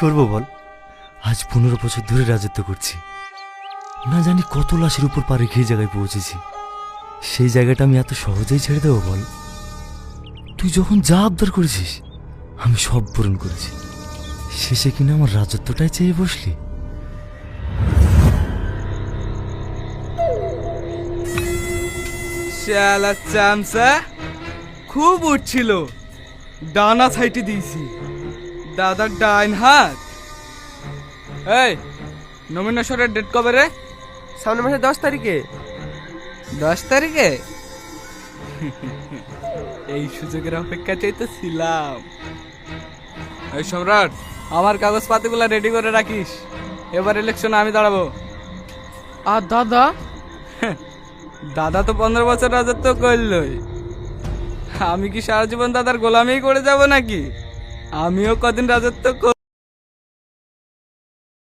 করব বল? আজ পনেরো বছর ধরে রাজত্ব করছি। না জানি কত লাশের উপর পারে খেয়ে জায়গায় পৌঁছেছি। সেই জায়গাটা আমি এত সহজেই ছেড়ে দেবো বল? তুই যখন যা আবদার করেছিস আমি সব পূরণ করেছি। শেষে কিনা আমার রাজত্বটাই চেয়ে বসলি? চামচা খুব উঠছিল। ডানা সাইটে দিয়েছি। দাদার ডাইন হাত। এই নমিনেশনের ডেট কবে রে? সামনের মাসে দশ তারিখে। দশ তারিখে? এই সুযোগের অপেক্ষাতেই তো ছিলাম এই সম্রাট আমার কাগজপাতিগুলো রেডি করে রাখিস। এবার ইলেকশনে আমি দাঁড়াবো। আর দাদা? দাদা তো পনেরো বছর রাজত্ব করলই। আমি কি সারা জীবন দাদার গোলামি করে যাব নাকি? আমিও কদিন রাজত্ব